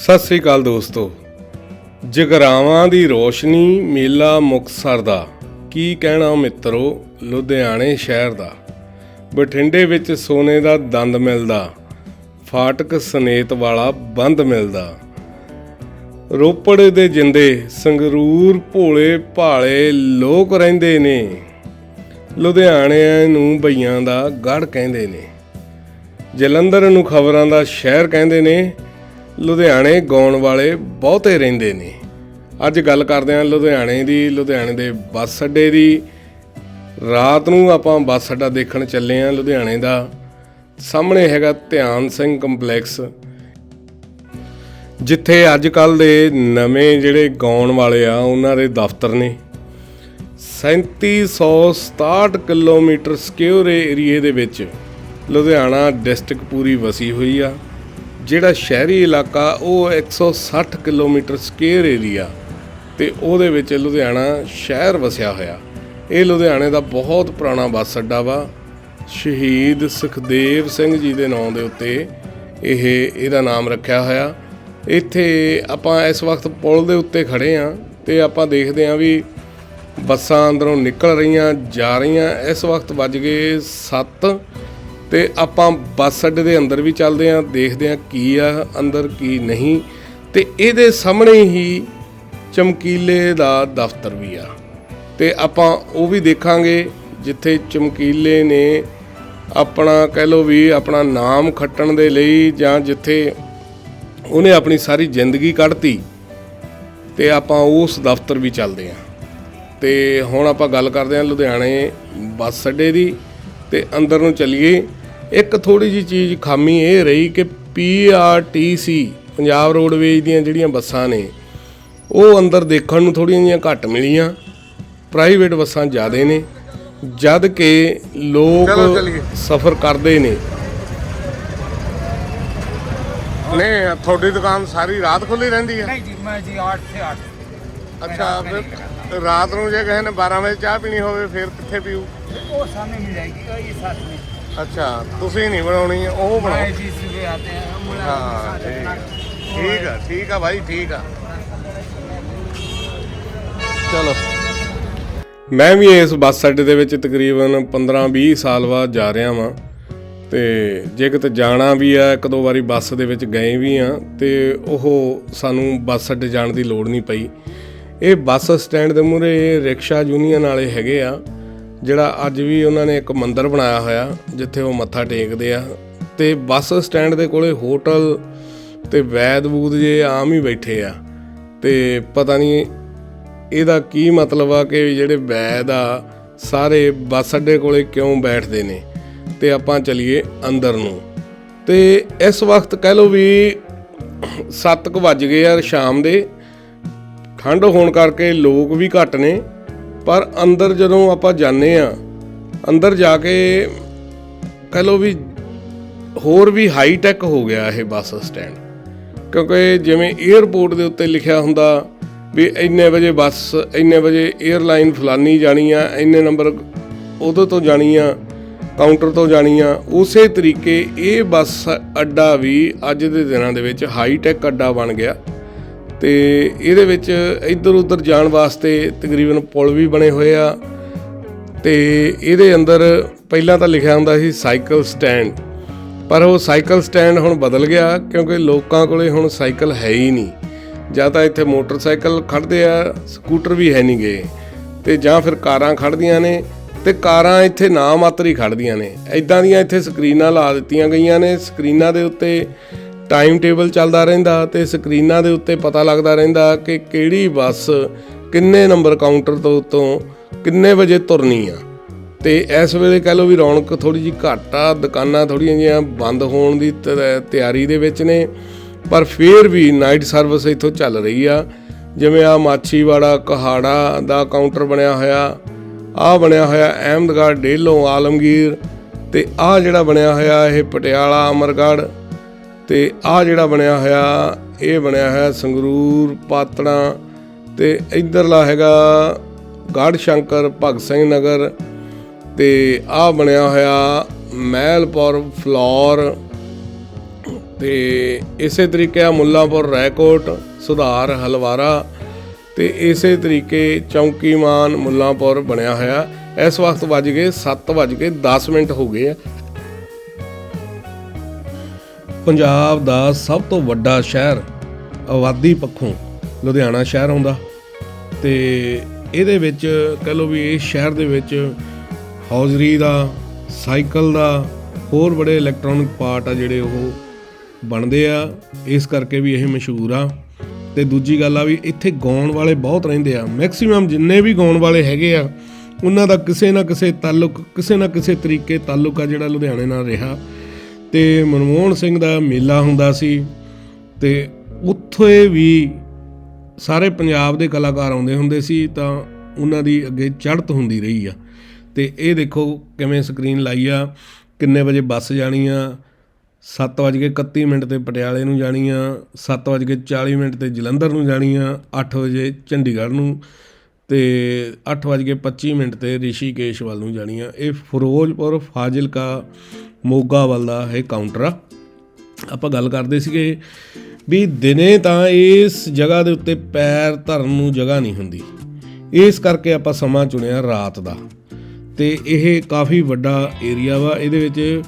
ਸਤਿ ਸ੍ਰੀ ਅਕਾਲ ਦੋਸਤੋ। ਜਗਰਾਵਾਂ ਦੀ ਰੋਸ਼ਨੀ ਮੇਲਾ ਮੁਕਤਸਰ ਦਾ। ਕੀ ਕਹਿਣਾ ਮਿੱਤਰੋ, ਲੁਧਿਆਣੇ ਸ਼ਹਿਰ ਦਾ। ਬਠਿੰਡੇ ਵਿੱਚ ਸੋਨੇ ਦਾ ਦੰਦ ਮਿਲਦਾ। ਫਾਟਕ ਸਨੇਤ ਵਾਲਾ ਬੰਦ ਮਿਲਦਾ। ਰੋਪੜ ਦੇ ਜਿੰਦੇ ਸੰਗਰੂਰ ਭੋਲੇ ਭਾਲੇ ਲੋਕ ਰਹਿੰਦੇ ਨੇ। ਲੁਧਿਆਣਿਆਂ ਨੂੰ ਬਈਆਂ ਦਾ ਗੜ ਕਹਿੰਦੇ ਨੇ। ਜਲੰਧਰ ਨੂੰ ਖਬਰਾਂ ਦਾ ਸ਼ਹਿਰ ਕਹਿੰਦੇ ਨੇ। ਲੁਧਿਆਣੇ ਗਾਉਣ ਵਾਲੇ ਬਹੁਤੇ ਰਹਿੰਦੇ ਨੇ। ਅੱਜ ਗੱਲ ਕਰਦੇ ਹਾਂ ਲੁਧਿਆਣੇ ਦੀ, ਲੁਧਿਆਣੇ ਦੇ ਬੱਸ ਅੱਡੇ ਦੀ। ਰਾਤ ਨੂੰ ਆਪਾਂ ਬੱਸ ਅੱਡਾ ਦੇਖਣ ਚੱਲੇ ਹਾਂ ਲੁਧਿਆਣੇ ਦਾ। ਸਾਹਮਣੇ ਹੈਗਾ ਧਿਆਨ ਸਿੰਘ ਕੰਪਲੈਕਸ। ਜਿੱਥੇ ਅੱਜ ਕੱਲ ਦੇ ਨਵੇਂ ਜਿਹੜੇ ਗਾਉਣ ਵਾਲੇ ਆ, ਉਹਨਾਂ ਦੇ ਦਫ਼ਤਰ ਨੇ। 3767 ਕਿਲੋਮੀਟਰ ਸਕੁਅਰ ਏਰੀਏ ਦੇ ਵਿੱਚ ਲੁਧਿਆਣਾ ਡਿਸਟ੍ਰਿਕਟ ਪੂਰੀ ਵਸੀ ਹੋਈ ਆ। ਜਿਹੜਾ ਸ਼ਹਿਰੀ ਇਲਾਕਾ, ਉਹ 160 ਕਿਲੋਮੀਟਰ ਸਕੁਅਰ ਏਰੀਆ ਤੇ ਉਹਦੇ ਵਿੱਚ ਲੁਧਿਆਣਾ ਸ਼ਹਿਰ ਵਸਿਆ ਹੋਇਆ। ਇਹ ਲੁਧਿਆਣੇ ਦਾ ਬਹੁਤ ਪੁਰਾਣਾ ਬੱਸ ਅੱਡਾ ਵਾ। ਸ਼ਹੀਦ ਸੁਖਦੇਵ ਸਿੰਘ ਜੀ ਦੇ ਨਾਂ ਦੇ ਉੱਤੇ ਇਹ, ਇਹਦਾ ਨਾਮ ਰੱਖਿਆ ਹੋਇਆ। ਇੱਥੇ ਆਪਾਂ ਇਸ ਵਕਤ ਪੁਲ ਦੇ ਉੱਤੇ ਖੜੇ ਆ ਤੇ ਆਪਾਂ ਦੇਖਦੇ ਆ ਵੀ ਬੱਸਾਂ ਅੰਦਰੋਂ ਨਿਕਲ ਰਹੀਆਂ, ਜਾ ਰਹੀਆਂ। ਇਸ ਵਕਤ ਵੱਜ ਗਏ 7 ਤੇ ਆਪਾਂ ਬੱਸ ਅੱਡੇ ਦੇ ਅੰਦਰ ਵੀ ਚੱਲਦੇ ਆਂ ਦੇਖਦੇ ਆਂ ਕੀ ਆ ਅੰਦਰ, ਕੀ ਨਹੀਂ। ਤੇ ਇਹਦੇ ਸਾਹਮਣੇ ਹੀ ਚਮਕੀਲੇ ਦਾ ਦਫ਼ਤਰ ਵੀ ਆ। ਤੇ ਆਪਾਂ ਉਹ ਵੀ ਦੇਖਾਂਗੇ ਜਿੱਥੇ ਚਮਕੀਲੇ ਨੇ ਆਪਣਾ ਕਹਿ ਲੋ ਵੀ ਆਪਣਾ ਨਾਮ ਖੱਟਣ ਦੇ ਲਈ ਜਾਂ ਜਿੱਥੇ ਉਹਨੇ ਆਪਣੀ ਸਾਰੀ ਜ਼ਿੰਦਗੀ ਕੱਢਤੀ ਤੇ ਆਪਾਂ ਉਸ ਦਫ਼ਤਰ ਵੀ ਚੱਲਦੇ ਆਂ ਤੇ ਹੁਣ ਆਪਾਂ ਗੱਲ ਕਰਦੇ ਹਾਂ ਲੁਧਿਆਣੇ ਬੱਸ ਅੱਡੇ ਦੀ ਤੇ ਅੰਦਰ ਨੂੰ ਚੱਲੀਏ। ਇੱਕ ਥੋੜੀ ਜੀ ਚੀਜ਼ ਖਾਮੀ ਇਹ ਰਹੀ ਕਿ P R T C Punjab roadways ਦੀਆਂ ਜਿਹੜੀਆਂ ਬੱਸਾਂ ਨੇ ਉਹ ਅੰਦਰ ਦੇਖਣ ਨੂੰ ਥੋੜੀਆਂ ਜੀਆਂ ਘੱਟ ਮਿਲੀਆਂ ਪ੍ਰਾਈਵੇਟ ਬੱਸਾਂ ਜ਼ਿਆਦੇ ਨੇ ਜਦ ਕਿ ਲੋਕ ਸਫ਼ਰ ਕਰਦੇ ਨੇ। ਨੇ ਤੁਹਾਡੀ ਦੁਕਾਨ ਸਾਰੀ ਰਾਤ ਖੁੱਲੀ ਰਹਿੰਦੀ ਹੈ? ਨਹੀਂ ਜੀ ਮੈਂ ਜੀ 8 ਤੇ 8 ਅੱਛਾ ਰਾਤ ਨੂੰ ਜੇ ਕਿਸੇ ਨੇ 12 ਵਜੇ ਚਾਹ ਪੀਣੀ ਹੋਵੇ ਫਿਰ ਕਿੱਥੇ ਪੀਉ ਉਹ ਸਾਹਮਣੇ ਮਿਲ ਜਾਏਗੀ ਇਹ ਸਾਥ में ਅੱਛਾ ਤੁਸੀਂ ਨਹੀਂ ਬਣਾਉਣੀ ਉਹ ਬਣਾਓ मैं जी सुबह आते हैं हम बोला ਹਾਂ साथ ਠੀਕ अपना- ਆ ਠੀਕ ਆ ਠੀਕ ਆ ਭਾਈ ਠੀਕ ਆ ਚਲੋ ਮੈਂ ਵੀ ਇਸ ਬੱਸ ਅੱਡੇ ਦੇ ਵਿੱਚ ਤਕਰੀਬਨ 15-20 ਸਾਲ ਬਾਅਦ ਜਾ ਰਿਹਾ ਵਾਂ ਤੇ ਜੇ ਕਿਤੇ ਜਾਣਾ ਵੀ ਆ ਇੱਕ ਦੋ ਵਾਰੀ ਬੱਸ ਦੇ ਵਿੱਚ ਗਏ ਵੀ ਆ ਤੇ ਉਹ ਸਾਨੂੰ ਬੱਸ ਅੱਡੇ ਜਾਣ ਦੀ ਲੋੜ ਨਹੀਂ ਪਈ ਇਹ ਬੱਸ ਸਟੈਂਡ ਦੇ ਮੂਹਰੇ ਰਿਕਸ਼ਾ ਯੂਨੀਅਨ ਵਾਲੇ ਹੈਗੇ ਆ ਜਿਹੜਾ ਅੱਜ ਵੀ ਉਹਨਾਂ ਨੇ ਇੱਕ ਮੰਦਿਰ ਬਣਾਇਆ ਹੋਇਆ, ਜਿੱਥੇ ਉਹ ਮੱਥਾ ਟੇਕਦੇ ਆ। ਤੇ ਬੱਸ ਸਟੈਂਡ ਦੇ ਕੋਲੇ ਹੋਟਲ ਤੇ ਵੈਦ ਵੂਦ ਜੇ ਆਮ ਹੀ ਬੈਠੇ ਆ। ਤੇ ਪਤਾ ਨਹੀਂ ਇਹਦਾ ਕੀ ਮਤਲਬ ਆ ਕਿ ਜਿਹੜੇ ਵੈਦ ਆ, ਸਾਰੇ ਬੱਸ ਅੱਡੇ ਕੋਲੇ ਕਿਉਂ ਬੈਠਦੇ ਨੇ? ਤੇ ਆਪਾਂ ਚਲੀਏ ਅੰਦਰ ਨੂੰ। ਤੇ ਇਸ ਵਕਤ ਕਹਿ ਲਓ ਵੀ 7:00 ਵੱਜ ਗਏ ਆ ਸ਼ਾਮ ਦੇ। ਠੰਡ ਹੋਣ ਕਰਕੇ ਲੋਕ ਵੀ ਘੱਟ ਨੇ। ਪਰ ਅੰਦਰ ਜਦੋਂ ਆਪਾਂ ਜਾਂਦੇ ਆ ਅੰਦਰ ਜਾ ਕੇ ਕਹਿ ਲਓ ਵੀ ਹੋਰ ਵੀ ਹਾਈ ਟੈਕ ਹੋ ਗਿਆ ਇਹ ਬੱਸ ਸਟੈਂਡ। ਕਿਉਂਕਿ ਜਿਵੇਂ 에ਅਰਪੋਰਟ ਦੇ ਉੱਤੇ ਲਿਖਿਆ ਹੁੰਦਾ ਵੀ ਇੰਨੇ ਵਜੇ ਬੱਸ, ਇੰਨੇ ਵਜੇ 에ਅਰਲਾਈਨ ਫਲਾਨੀ ਜਾਣੀ ਆ, ਇੰਨੇ ਨੰਬਰ ਉਦੋਂ ਤੋਂ ਜਾਣੀ ਆ ਕਾਊਂਟਰ ਤੋਂ ਜਾਣੀ ਆ, ਉਸੇ ਤਰੀਕੇ ਇਹ ਬੱਸ ਅੱਡਾ ਵੀ ਅੱਜ ਦੇ ਦਿਨਾਂ ਦੇ ਵਿੱਚ ਹਾਈ ਟੈਕ ਅੱਡਾ ਬਣ ਗਿਆ। ਤੇ ਇਹਦੇ ਵਿੱਚ ਇੱਧਰ ਉੱਧਰ ਜਾਣ ਵਾਸਤੇ ਤਕਰੀਬਨ ਪੁਲ ਵੀ ਬਣੇ ਹੋਏ ਆ। ਤੇ ਇਹਦੇ ਅੰਦਰ ਪਹਿਲਾਂ ਤਾਂ ਲਿਖਿਆ ਹੁੰਦਾ ਸੀ ਸਾਈਕਲ ਸਟੈਂਡ। ਪਰ ਉਹ ਸਾਈਕਲ ਸਟੈਂਡ ਹੁਣ ਬਦਲ ਗਿਆ ਕਿਉਂਕਿ ਲੋਕਾਂ ਕੋਲੇ ਹੁਣ ਸਾਈਕਲ ਹੈ ਹੀ ਨਹੀਂ। ਜਾਂ ਤਾਂ ਇੱਥੇ ਮੋਟਰਸਾਈਕਲ ਖੜਦੇ ਆ, ਸਕੂਟਰ ਵੀ ਹੈ ਨਹੀਂ ਗਏ ਤੇ ਜਾਂ ਫਿਰ ਕਾਰਾਂ ਖੜਦੀਆਂ ਨੇ ਤੇ ਕਾਰਾਂ ਇੱਥੇ ਨਾ ਮਾਤਰ ਹੀ ਖੜਦੀਆਂ ਨੇ। ਐਦਾਂ ਦੀਆਂ ਇੱਥੇ ਸਕਰੀਨਾਂ ਲਾ ਦਿੱਤੀਆਂ ਗਈਆਂ ਨੇ, ਸਕਰੀਨਾਂ ਦੇ ਉੱਤੇ ਟਾਈਮ ਟੇਬਲ ਚੱਲਦਾ ਰਹਿੰਦਾ ਤੇ ਸਕਰੀਨਾਂ ਦੇ ਉੱਤੇ ਪਤਾ ਲੱਗਦਾ ਰਹਿੰਦਾ ਕਿ ਕਿਹੜੀ ਬੱਸ ਕਿੰਨੇ ਨੰਬਰ ਕਾਊਂਟਰ ਤੋਂ ਤੋਂ ਕਿੰਨੇ ਵਜੇ ਤੁਰਨੀ ਆ। ਤੇ ਇਸ ਵੇਲੇ ਕਹਿ ਲਓ ਵੀ ਰੌਣਕ ਥੋੜੀ ਜੀ ਘੱਟ ਆ, ਦੁਕਾਨਾਂ ਥੋੜੀਆਂ ਜਿਹੀਆਂ ਬੰਦ ਹੋਣ ਦੀ ਤ- ਤਿਆਰੀ ਦੇ ਵਿੱਚ ਨੇ, ਪਰ ਫੇਰ ਵੀ ਨਾਈਟ ਸਰਵਿਸ ਇੱਥੋਂ ਚੱਲ ਰਹੀ ਆ। ਜਿਵੇਂ ਆ ਮਾਛੀਵਾੜਾ, ਕਹਾੜਾ ਦਾ ਕਾਊਂਟਰ ਬਣਿਆ ਹੋਇਆ ਆ ਬਣਿਆ ਹੋਇਆ ਅਹਿਮਦਗੜ੍ਹ, ਡੇਲੋਂ, ਆਲਮਗੀਰ ਤੇ ਆ ਜਿਹੜਾ ਬਣਿਆ ਹੋਇਆ ਇਹ ਪਟਿਆਲਾ, ਅਮਰਗੜ੍ਹ। ਤੇ ਆ ਜਿਹੜਾ ਬਣਿਆ ਹੋਇਆ, ਇਹ ਬਣਿਆ ਹੋਇਆ ਸੰਗਰੂਰ ਪਾਤੜਾ ਤੇ ਇਧਰਲਾ ਹੈਗਾ ਗੜ੍ਹ ਸ਼ੰਕਰ ਭਗਤ ਸਿੰਘ ਨਗਰ ਤੇ ਆ ਬਣਿਆ ਹੋਇਆ ਮਹਿਲਪੁਰ ਫਲੋਰ ਤੇ ਇਸੇ ਤਰੀਕੇ ਆ ਮੁੱਲਾਂਪੁਰ ਰੈਕੋਟ, ਸੁਧਾਰ ਹਲਵਾਰਾ ਤੇ ਇਸੇ ਤਰੀਕੇ ਚੌਂਕੀਮਾਨ ਮੁੱਲਾਂਪੁਰ ਬਣਿਆ ਹੋਇਆ। ਇਸ ਵਕਤ ਵੱਜ ਗਏ 7 ਵੱਜ ਕੇ 10 ਮਿੰਟ ਹੋ ਗਏ ਆ। ਪੰਜਾਬ ਦਾ ਸਭ ਤੋਂ ਵੱਡਾ ਸ਼ਹਿਰ ਆਬਾਦੀ ਪੱਖੋਂ ਲੁਧਿਆਣਾ ਸ਼ਹਿਰ ਆਉਂਦਾ ਤੇ ਇਹਦੇ ਵਿੱਚ ਕਹ ਲਓ ਵੀ ਇਸ ਸ਼ਹਿਰ ਦੇ ਵਿੱਚ ਹੌਜ਼ਰੀ ਦਾ, ਸਾਈਕਲ ਦਾ, ਹੋਰ ਬੜੇ ਇਲੈਕਟ੍ਰੋਨਿਕ ਪਾਰਟ ਆ ਜਿਹੜੇ ਉਹ ਬਣਦੇ ਆ, ਇਸ ਕਰਕੇ ਵੀ ਇਹ ਮਸ਼ਹੂਰ ਆ। ਤੇ ਦੂਜੀ ਗੱਲ ਆ ਵੀ ਇੱਥੇ ਗਾਉਣ ਵਾਲੇ ਬਹੁਤ ਰਹਿੰਦੇ ਆ। ਮੈਕਸਿਮਮ ਜਿੰਨੇ ਵੀ ਗਾਉਣ ਵਾਲੇ ਹੈਗੇ ਆ, ਉਹਨਾਂ ਦਾ ਕਿਸੇ ਨਾ ਕਿਸੇ ਤਾਲੁਕ, ਕਿਸੇ ਨਾ ਕਿਸੇ ਤਰੀਕੇ ਤਾਲੁਕ ਆ ਜਿਹੜਾ ਲੁਧਿਆਣੇ ਨਾਲ ਰਿਹਾ। ਤੇ ਮਨਮੋਹਨ ਸਿੰਘ ਦਾ ਮੇਲਾ ਹੁੰਦਾ ਸੀ ਤੇ ਉੱਥੇ ਵੀ ਸਾਰੇ ਪੰਜਾਬ ਦੇ ਕਲਾਕਾਰ ਆਉਂਦੇ ਹੁੰਦੇ ਸੀ ਤਾਂ ਉਹਨਾਂ ਦੀ ਅੱਗੇ ਚੜ੍ਹਤ ਹੁੰਦੀ ਰਹੀ ਆ। ਤੇ ਇਹ ਦੇਖੋ ਕਿਵੇਂ ਸਕਰੀਨ ਲਾਈ ਆ, ਕਿੰਨੇ ਵਜੇ ਬੱਸ ਜਾਣੀ ਆ 7:31 ਮਿੰਟ ਤੇ ਪਟਿਆਲੇ ਨੂੰ ਜਾਣੀ ਆ 7:40 ਮਿੰਟ ਤੇ ਜਲੰਧਰ ਨੂੰ ਜਾਣੀ ਆ 8 ਵਜੇ ਚੰਡੀਗੜ੍ਹ ਨੂੰ ਤੇ 8:25 ਮਿੰਟ ਤੇ ਰਿਸ਼ੀਕੇਸ਼ ਵੱਲ ਨੂੰ ਜਾਣੀ ਆ। ਇਹ ਫਿਰੋਜ਼ਪੁਰ ਫਾਜ਼ਿਲਕਾ ਮੋਗਾ ਵੱਲ ਦਾ ਇਹ ਕਾਊਂਟਰ ਆ। ਆਪਾਂ ਗੱਲ ਕਰਦੇ ਸੀਗੇ ਵੀ ਦਿਨੇ ਤਾਂ ਇਸ ਜਗ੍ਹਾ ਦੇ ਉੱਤੇ ਪੈਰ ਧਰਨ ਨੂੰ ਜਗ੍ਹਾ ਨਹੀਂ ਹੁੰਦੀ। ਇਸ ਕਰਕੇ ਆਪਾਂ ਸਮਾਂ ਚੁਣਿਆ ਰਾਤ ਦਾ। ਤੇ ਇਹ ਕਾਫੀ ਵੱਡਾ ਏਰੀਆ ਵਾ। ਇਹਦੇ ਵਿੱਚ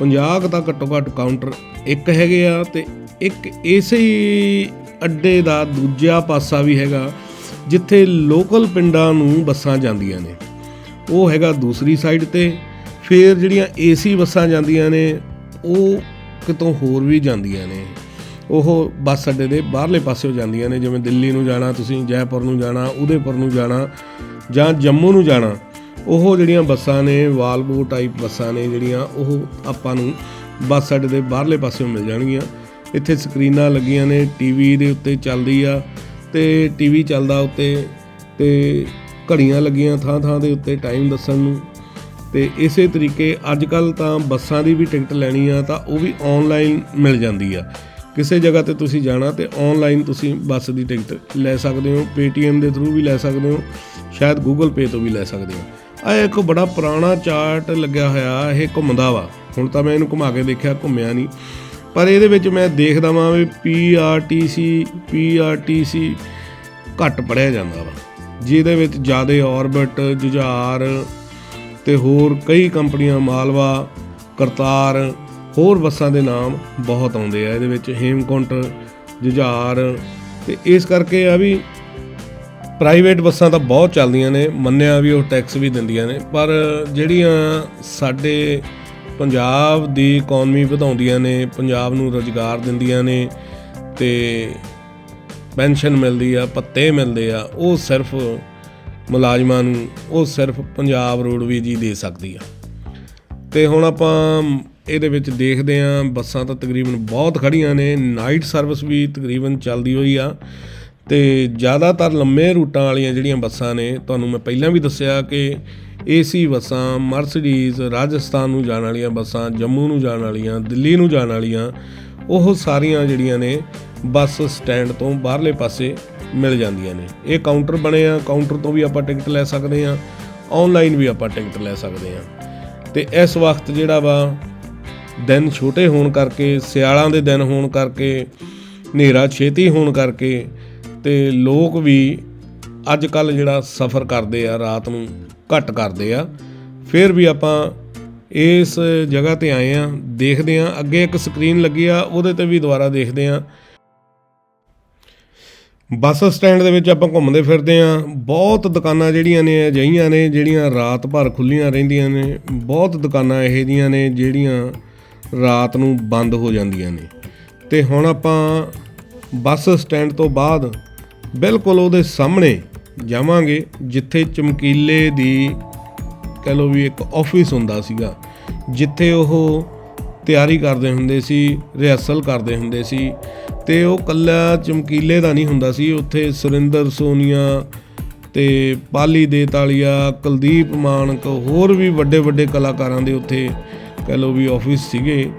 50 ਕੁ ਘੱਟੋ ਘੱਟ ਕਾਊਂਟਰ ਇੱਕ ਹੈਗੇ ਆ ਤੇ ਇੱਕ ਇਸੇ ਹੀ ਅੱਡੇ ਦਾ ਦੂਜਾ ਪਾਸਾ ਵੀ ਹੈਗਾ, ਜਿੱਥੇ ਲੋਕਲ ਪਿੰਡਾਂ ਨੂੰ ਬੱਸਾਂ ਜਾਂਦੀਆਂ ਨੇ। ਉਹ ਹੈਗਾ ਦੂਸਰੀ ਸਾਈਡ ਤੇ। ਫਿਰ ਜਿਹੜੀਆਂ ਏਸੀ ਬੱਸਾਂ ਜਾਂਦੀਆਂ ਨੇ, ਉਹ ਕਿਤੋਂ ਹੋਰ ਵੀ ਜਾਂਦੀਆਂ ਨੇ। ਉਹ ਬੱਸ ਅੱਡੇ ਦੇ ਬਾਹਰਲੇ ਪਾਸਿਓਂ ਜਾਂਦੀਆਂ ਨੇ, ਜਿਵੇਂ ਦਿੱਲੀ ਨੂੰ ਜਾਣਾ, ਤੁਸੀਂ ਜੈਪੁਰ ਨੂੰ ਜਾਣਾ, ਉਦੈਪੁਰ ਨੂੰ ਜਾਣਾ, ਜਾਂ ਜੰਮੂ ਨੂੰ ਜਾਣਾ। ਉਹ ਜਿਹੜੀਆਂ ਬੱਸਾਂ ਨੇ ਵਾਲਵੋ ਟਾਈਪ ਬੱਸਾਂ ਨੇ, ਜਿਹੜੀਆਂ ਉਹ ਆਪਾਂ ਨੂੰ ਬੱਸ ਅੱਡੇ ਦੇ ਬਾਹਰਲੇ ਪਾਸਿਓਂ ਮਿਲ ਜਾਣਗੀਆਂ। ਇੱਥੇ ਸਕਰੀਨਾਂ ਲੱਗੀਆਂ ਨੇ ਟੀਵੀ ਦੇ ਉੱਤੇ ਚੱਲਦੀ ਆ, ਤੇ ਟੀਵੀ ਚੱਲਦਾ ਉੱਤੇ, ਤੇ ਘੜੀਆਂ ਲੱਗੀਆਂ ਥਾਂ ਥਾਂ ਦੇ ਉੱਤੇ ਟਾਈਮ ਦੱਸਣ ਨੂੰ। ਤੇ ਇਸੇ ਤਰੀਕੇ ਅੱਜ ਕੱਲ ਤਾਂ ਬੱਸਾਂ ਦੀ ਵੀ ਟਿਕਟ ਲੈਣੀ ਆ, ਤਾਂ ਉਹ ਵੀ ਆਨਲਾਈਨ ਮਿਲ ਜਾਂਦੀ ਆ। ਕਿਸੇ ਜਗ੍ਹਾ ਤੇ ਤੁਸੀਂ ਜਾਣਾ ਤੇ ਆਨਲਾਈਨ ਤੁਸੀਂ ਬੱਸ ਦੀ ਟਿਕਟ ਲੈ ਸਕਦੇ ਹੋ, Paytm ਦੇ ਥਰੂ ਵੀ ਲੈ ਸਕਦੇ ਹੋ, ਸ਼ਾਇਦ Google Pay ਤੋਂ ਵੀ ਲੈ ਸਕਦੇ ਹੋ। ਆ ਇੱਕ ਬੜਾ ਪੁਰਾਣਾ ਚਾਰਟ ਲੱਗਿਆ ਹੋਇਆ, ਇਹ ਘੁੰਮਦਾ ਵਾ। ਹੁਣ ਤਾਂ ਮੈਂ ਇਹਨੂੰ ਘੁਮਾ ਕੇ ਦੇਖਿਆ, ਘੁੰਮਿਆ ਨਹੀਂ। ਪਰ ਇਹਦੇ ਵਿੱਚ ਮੈਂ ਦੇਖਦਾ ਵਾਂ ਵੀ PRTC PRTC ਘੱਟ ਪੜਿਆ ਜਾਂਦਾ ਵਾ। ਜਿਹਦੇ ਵਿੱਚ ਜ਼ਿਆਦਾ ਆਰਬਿਟ ਜੁਝਾਰ ਤੇ ਹੋਰ ਕਈ ਕੰਪਨੀਆਂ, ਮਾਲਵਾ, ਕਰਤਾਰ, ਹੋਰ ਬੱਸਾਂ ਦੇ ਨਾਮ ਬਹੁਤ ਆਉਂਦੇ ਆ। ਇਹਦੇ ਵਿੱਚ ਹੇਮਕੁੰਟ, ਜੁਝਾਰ ਤੇ ਇਸ ਕਰਕੇ ਆ ਵੀ ਪ੍ਰਾਈਵੇਟ ਬੱਸਾਂ ਤਾਂ ਬਹੁਤ ਚੱਲਦੀਆਂ ਨੇ, ਮੰਨਿਆ ਵੀ ਉਹ ਟੈਕਸ ਵੀ ਦਿੰਦੀਆਂ ਨੇ, ਪਰ ਜਿਹੜੀਆਂ ਸਾਡੇ ਪੰਜਾਬ ਦੀ ਇਕਨੋਮੀ ਵਧਾਉਂਦੀਆਂ ਨੇ, ਪੰਜਾਬ ਨੂੰ ਰੋਜ਼ਗਾਰ ਦਿੰਦੀਆਂ ਨੇ ਤੇ ਪੈਨਸ਼ਨ ਮਿਲਦੀ ਆ ਪੱਤੇ ਮਿਲਦੇ ਆ, ਉਹ ਸਿਰਫ ਮੁਲਾਜ਼ਮਾਂ ਨੂੰ ਉਹ ਸਿਰਫ ਪੰਜਾਬ ਰੋਡਵੇਜ਼ ਹੀ ਦੇ ਸਕਦੀ ਆ। ਤੇ ਹੁਣ ਆਪਾਂ ਇਹਦੇ ਵਿੱਚ ਦੇਖਦੇ ਆਂ, ਬੱਸਾਂ ਤਾਂ ਤਕਰੀਬਨ ਬਹੁਤ ਖੜੀਆਂ ਨੇ ਨਾਈਟ ਸਰਵਿਸ ਵੀ ਤਕਰੀਬਨ ਚੱਲਦੀ ਹੋਈ ਆ। ਤੇ ਜ਼ਿਆਦਾਤਰ ਲੰਮੇ ਰੂਟਾਂ ਵਾਲੀਆਂ ਜਿਹੜੀਆਂ ਬੱਸਾਂ ਨੇ, ਤੁਹਾਨੂੰ ਮੈਂ ਪਹਿਲਾਂ ਵੀ ਦੱਸਿਆ ਕਿ ਏਸੀ ਬੱਸਾਂ, ਮਰਸੀਡੀਜ਼, ਰਾਜਸਥਾਨ ਨੂੰ ਜਾਣ ਵਾਲੀਆਂ ਬੱਸਾਂ, ਜੰਮੂ ਨੂੰ ਜਾਣ ਵਾਲੀਆਂ, ਦਿੱਲੀ ਨੂੰ ਜਾਣ ਵਾਲੀਆਂ, ਉਹ ਸਾਰੀਆਂ ਜਿਹੜੀਆਂ ਨੇ ਬੱਸ ਸਟੈਂਡ ਤੋਂ ਬਾਹਰਲੇ ਪਾਸੇ ਮਿਲ ਜਾਂਦੀਆਂ ਨੇ। ਇਹ ਕਾਊਂਟਰ ਬਣੇ ਆ ਕਾਊਂਟਰ ਤੋਂ ਵੀ ਆਪਾਂ ਟਿਕਟ ਲੈ ਸਕਦੇ ਆ ਆਨਲਾਈਨ ਵੀ ਆਪਾਂ ਟਿਕਟ ਲੈ ਸਕਦੇ ਆ। ਤੇ ਇਸ ਵਕਤ ਜਿਹੜਾ ਵਾ, ਦਿਨ ਛੋਟੇ ਹੋਣ ਕਰਕੇ, ਸਿਆਲਾਂ ਦੇ ਦਿਨ ਹੋਣ ਕਰਕੇ, ਹਨੇਰਾ ਛੇਤੀ ਹੋਣ ਕਰਕੇ, ਤੇ ਲੋਕ ਵੀ ਅੱਜ ਕੱਲ ਜਿਹੜਾ ਸਫ਼ਰ ਕਰਦੇ ਆ, ਰਾਤ ਨੂੰ ਘੱਟ ਕਰਦੇ ਆ। ਫਿਰ ਵੀ ਆਪਾਂ ਇਸ ਜਗ੍ਹਾ ਤੇ ਆਏ ਆ, ਦੇਖਦੇ ਆ, ਅੱਗੇ ਇੱਕ ਸਕਰੀਨ ਲੱਗੀ ਆ, ਉਹਦੇ ਤੇ ਵੀ ਦੁਬਾਰਾ ਦੇਖਦੇ ਆ। ਬੱਸ ਸਟੈਂਡ ਦੇ ਵਿੱਚ ਆਪਾਂ ਘੁੰਮਦੇ ਫਿਰਦੇ ਆ ਬਹੁਤ ਦੁਕਾਨਾਂ ਜਿਹੜੀਆਂ ਨੇ, ਅਜਿਹੀਆਂ ਨੇ, ਜਿਹੜੀਆਂ ਰਾਤ ਭਰ ਖੁੱਲੀਆਂ ਰਹਿੰਦੀਆਂ ਨੇ। ਬਹੁਤ ਦੁਕਾਨਾਂ ਇਹੋ ਜਿਹੀਆਂ ਨੇ, ਜਿਹੜੀਆਂ ਰਾਤ ਨੂੰ ਬੰਦ ਹੋ ਜਾਂਦੀਆਂ ਨੇ। ਤੇ ਹੁਣ ਆਪਾਂ ਬੱਸ ਸਟੈਂਡ ਤੋਂ ਬਾਅਦ ਬਿਲਕੁਲ ਉਹਦੇ ਸਾਹਮਣੇ ਜਾਵਾਂਗੇ, ਜਿੱਥੇ ਚਮਕੀਲੇ ਦੀ ਕਹਿ ਲਓ ਵੀ ਇੱਕ ਆਫਿਸ ਹੁੰਦਾ ਸੀਗਾ। ਜਿੱਥੇ ਉਹ ਤਿਆਰੀ ਕਰਦੇ ਹੁੰਦੇ ਸੀ ਰਿਹਰਸਲ ਕਰਦੇ ਹੁੰਦੇ ਸੀ ਤੇ ਉਹ ਕੱਲਾ ਚਮਕੀਲੇ ਦਾ ਨਹੀਂ ਹੁੰਦਾ ਸੀ। ਉੱਥੇ ਸੁਰਿੰਦਰ ਸੋਨੀਆ ਤੇ ਪਾਲੀ ਦੇਤਾਲੀਆ ਕੁਲਦੀਪ ਮਾਨਕ ਹੋਰ ਵੀ ਵੱਡੇ ਵੱਡੇ ਕਲਾਕਾਰਾਂ ਦੇ ਉੱਥੇ ਕਹਿ ਲਓ ਵੀ ਆਫਿਸ ਸੀਗੇ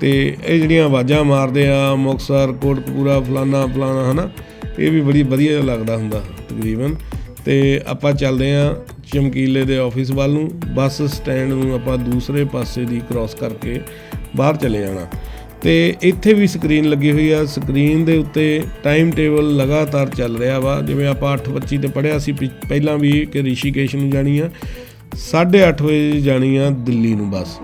ਤੇ ਇਹ ਜਿਹੜੀਆਂ ਆਵਾਜ਼ਾਂ ਮਾਰਦੇ ਆ ਮੁਕਸਰ ਕੋਟਕਪੂਰਾ, ਫਲਾਨਾ ਫਲਾਨਾ ਹਨਾ, ਇਹ ਵੀ ਬੜੀ ਵਧੀਆ ਲੱਗਦਾ ਹੁੰਦਾ ਤਕਰੀਬਨ। ਤੇ ਆਪਾਂ ਚੱਲਦੇ ਆ ਚਮਕੀਲੇ ਦੇ ਆਫਿਸ ਵੱਲ ਨੂੰ, ਬੱਸ ਸਟੈਂਡ ਨੂੰ ਆਪਾਂ ਦੂਸਰੇ ਪਾਸੇ ਦੀ ਕ੍ਰਾਸ ਕਰਕੇ ਬਾਹਰ ਚਲੇ ਜਾਣਾ। ਤੇ ਇੱਥੇ ਵੀ ਸਕਰੀਨ ਲੱਗੀ ਹੋਈ ਆ। ਸਕਰੀਨ ਦੇ ਉੱਤੇ ਟਾਈਮ ਟੇਬਲ ਲਗਾਤਾਰ ਚੱਲ ਰਿਹਾ ਵਾ। ਜਿਵੇਂ ਆਪਾਂ 8:25 ਤੇ ਪੜਿਆ ਸੀ ਪਹਿਲਾਂ ਵੀ ਕਿ ਰਿਸ਼ੀਕੇਸ਼ ਨੂੰ ਜਾਣੀ ਆ। 8:30 ਵਜੇ ਜਾਣੀ ਆ ਦਿੱਲੀ ਨੂੰ ਬੱਸ।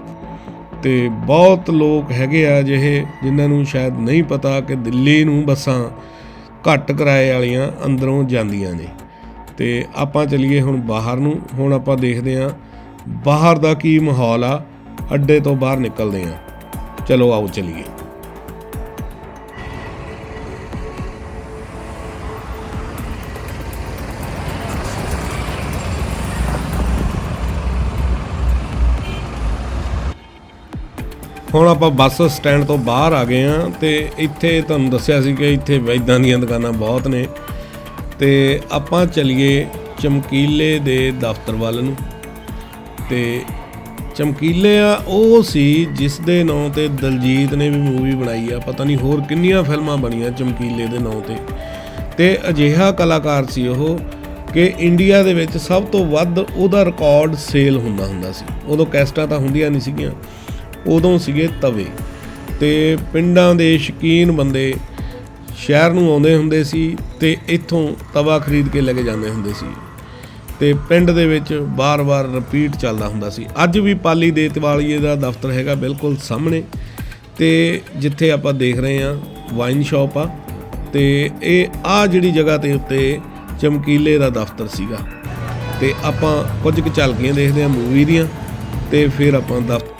ਤੇ ਬਹੁਤ ਲੋਕ ਹੈਗੇ ਆ ਜਿਹੇ ਜਿਨ੍ਹਾਂ ਨੂੰ ਸ਼ਾਇਦ ਨਹੀਂ ਪਤਾ ਕਿ ਦਿੱਲੀ ਨੂੰ ਬੱਸਾਂ ਘੱਟ ਕਿਰਾਏ ਵਾਲੀਆਂ ਅੰਦਰੋਂ ਜਾਂਦੀਆਂ ਨੇ। ਤੇ ਆਪਾਂ ਚਲੀਏ ਹੁਣ ਬਾਹਰ ਨੂੰ। ਹੁਣ ਆਪਾਂ ਦੇਖਦੇ ਆ ਬਾਹਰ ਦਾ ਕੀ ਮਾਹੌਲ ਆ। ਅੱਡੇ ਤੋਂ ਬਾਹਰ ਨਿਕਲਦੇ ਆ ਚਲੋ ਆਓ ਚਲੀਏ ਹੁਣ ਆਪਾਂ ਬੱਸ ਸਟੈਂਡ ਤੋਂ ਬਾਹਰ ਆ ਗਏ ਆ ਤੇ ਇੱਥੇ ਤੁਹਾਨੂੰ ਦੱਸਿਆ ਸੀ ਕਿ ਇੱਥੇ ਵੈਦਾਂ ਦੀਆਂ ਦੁਕਾਨਾਂ ਬਹੁਤ ਨੇ। ਤੇ ਆਪਾਂ ਚਲੀਏ ਚਮਕੀਲੇ ਦੇ ਦਫ਼ਤਰ ਵੱਲ ਨੂੰ। ਤੇ ਚਮਕੀਲੇ ਆ, ਉਹ ਸੀ ਜਿਸ ਦੇ ਨਾਂ ਤੇ ਦਲਜੀਤ ਨੇ ਵੀ ਮੂਵੀ ਬਣਾਈ ਆ, ਪਤਾ ਨਹੀਂ ਹੋਰ ਕਿੰਨੀਆਂ ਫਿਲਮਾਂ ਬਣੀਆਂ ਚਮਕੀਲੇ ਦੇ ਨਾਂ ਤੇ। ਤੇ ਅਜਿਹਾ ਕਲਾਕਾਰ ਸੀ ਉਹ ਕਿ ਇੰਡੀਆ ਦੇ ਵਿੱਚ ਸਭ ਤੋਂ ਵੱਧ ਉਹਦਾ ਰਿਕਾਰਡ ਸੇਲ ਹੁੰਦਾ ਹੁੰਦਾ ਸੀ। ਉਦੋਂ ਕੈਸਟਾਂ ਤਾਂ ਹੁੰਦੀਆਂ ਨਹੀਂ ਸੀਗੀਆਂ, ਉਦੋਂ ਸੀਗੇ ਤਵੇ। ਤੇ ਪਿੰਡਾਂ ਦੇ ਸ਼ਕੀਨ ਬੰਦੇ ਸ਼ਹਿਰ ਨੂੰ ਆਉਂਦੇ ਹੁੰਦੇ ਸੀ ਤੇ ਇੱਥੋਂ ਤਵਾ ਖਰੀਦ ਕੇ ਲੈ ਕੇ ਜਾਂਦੇ ਹੁੰਦੇ ਸੀ। ਤੇ ਪਿੰਡ ਦੇ ਵਿੱਚ ਬਾਰ-ਬਾਰ ਰਿਪੀਟ ਚੱਲਦਾ ਹੁੰਦਾ ਸੀ। ਅੱਜ ਵੀ ਪਾਲੀ ਦੇਤਵਾਲੀਏ ਦਾ ਦਫ਼ਤਰ ਹੈਗਾ ਬਿਲਕੁਲ ਸਾਹਮਣੇ ਤੇ ਜਿੱਥੇ ਆਪਾਂ ਦੇਖ ਰਹੇ ਹਾਂ ਵਾਈਨ ਸ਼ਾਪ ਆ ਤੇ ਇਹ ਆ ਜਿਹੜੀ ਜਗ੍ਹਾ ਤੇ ਉੱਤੇ ਚਮਕੀਲੇ ਦਾ ਦਫ਼ਤਰ ਸੀਗਾ। ਤੇ ਆਪਾਂ ਕੁਝ ਕੁ ਝਲਕੀਆਂ ਦੇਖਦੇ ਹਾਂ ਮੂਵੀ ਦੀਆਂ ਤੇ ਫਿਰ ਆਪਾਂ ਦਫ਼ਤਰ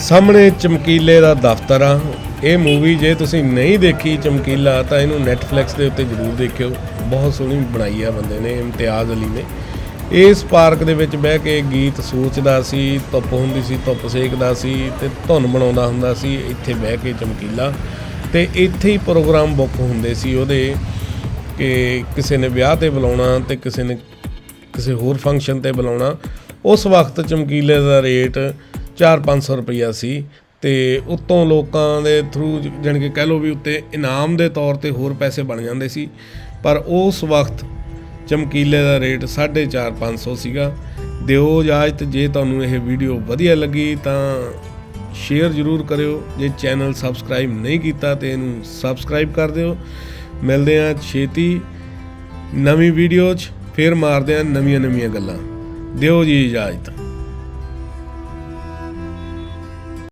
ਸਾਹਮਣੇ ਚਮਕੀਲੇ ਦਾ ਦਫ਼ਤਰ ਆ। ਇਹ ਮੂਵੀ ਜੇ ਤੁਸੀਂ ਨਹੀਂ ਦੇਖੀ ਚਮਕੀਲਾ, ਤਾਂ ਇਹਨੂੰ Netflix ਦੇ ਉੱਤੇ ਜ਼ਰੂਰ ਦੇਖਿਓ। ਬਹੁਤ ਸੋਹਣੀ ਬਣਾਈ ਆ ਬੰਦੇ ਨੇ, ਇਮਤਿਆਜ਼ ਅਲੀ ਨੇ। ਇਸ ਪਾਰਕ ਦੇ ਵਿੱਚ ਬਹਿ ਕੇ ਗੀਤ ਸੋਚਦਾ ਸੀ, ਧੁੱਪ ਹੁੰਦੀ ਸੀ, ਧੁੱਪ ਸੇਕਦਾ ਸੀ ਤੇ ਧੁਨ ਬਣਾਉਂਦਾ ਹੁੰਦਾ ਸੀ, ਇੱਥੇ ਬਹਿ ਕੇ ਚਮਕੀਲਾ। ਤੇ ਇੱਥੇ ਹੀ ਪ੍ਰੋਗਰਾਮ ਬੁੱਕ ਹੁੰਦੇ ਸੀ ਉਹਦੇ ਕਿ ਕਿਸੇ ਨੇ ਵਿਆਹ ਤੇ ਬੁਲਾਉਣਾ ਤੇ ਕਿਸੇ ਨੇ ਕਿਸੇ ਹੋਰ ਫੰਕਸ਼ਨ ਤੇ ਬੁਲਾਉਣਾ। ਉਸ ਵਕਤ ਚਮਕੀਲੇ ਦਾ ਰੇਟ 4-500 ਰੁਪਈਆ ਸੀ। ਤੇ ਉਤੋਂ ਲੋਕਾਂ ਦੇ ਥਰੂ ਜਾਣੀ ਕਿ ਕਹਿ ਲਓ ਵੀ ਉੱਤੇ ਇਨਾਮ ਦੇ ਤੌਰ ਤੇ ਹੋਰ ਪੈਸੇ ਬਣ ਜਾਂਦੇ ਸੀ। ਪਰ ਉਸ ਵਕਤ ਚਮਕੀਲੇ ਦਾ ਰੇਟ 4.5 ਸੀਗਾ। ਦਿਓ ਇਜਾਜ਼ਤ, ਜੇ ਤੁਹਾਨੂੰ ਇਹ ਵੀਡੀਓ ਵਧੀਆ ਲੱਗੀ ਤਾਂ ਸ਼ੇਅਰ ਜ਼ਰੂਰ ਕਰਿਓ। ਜੇ ਚੈਨਲ ਸਬਸਕ੍ਰਾਈਬ ਨਹੀਂ ਕੀਤਾ ਤੇ ਇਹਨੂੰ ਸਬਸਕ੍ਰਾਈਬ ਕਰ ਦਿਓ। ਮਿਲਦੇ ਹਾਂ ਛੇਤੀ ਨਵੀਂ ਵੀਡੀਓ 'ਚ, ਫੇਰ ਮਾਰਦੇ ਹਾਂ ਨਵੀਆਂ ਨਵੀਆਂ ਗੱਲਾਂ। ਦਿਓ ਜੀ ਇਜਾਜ਼ਤ।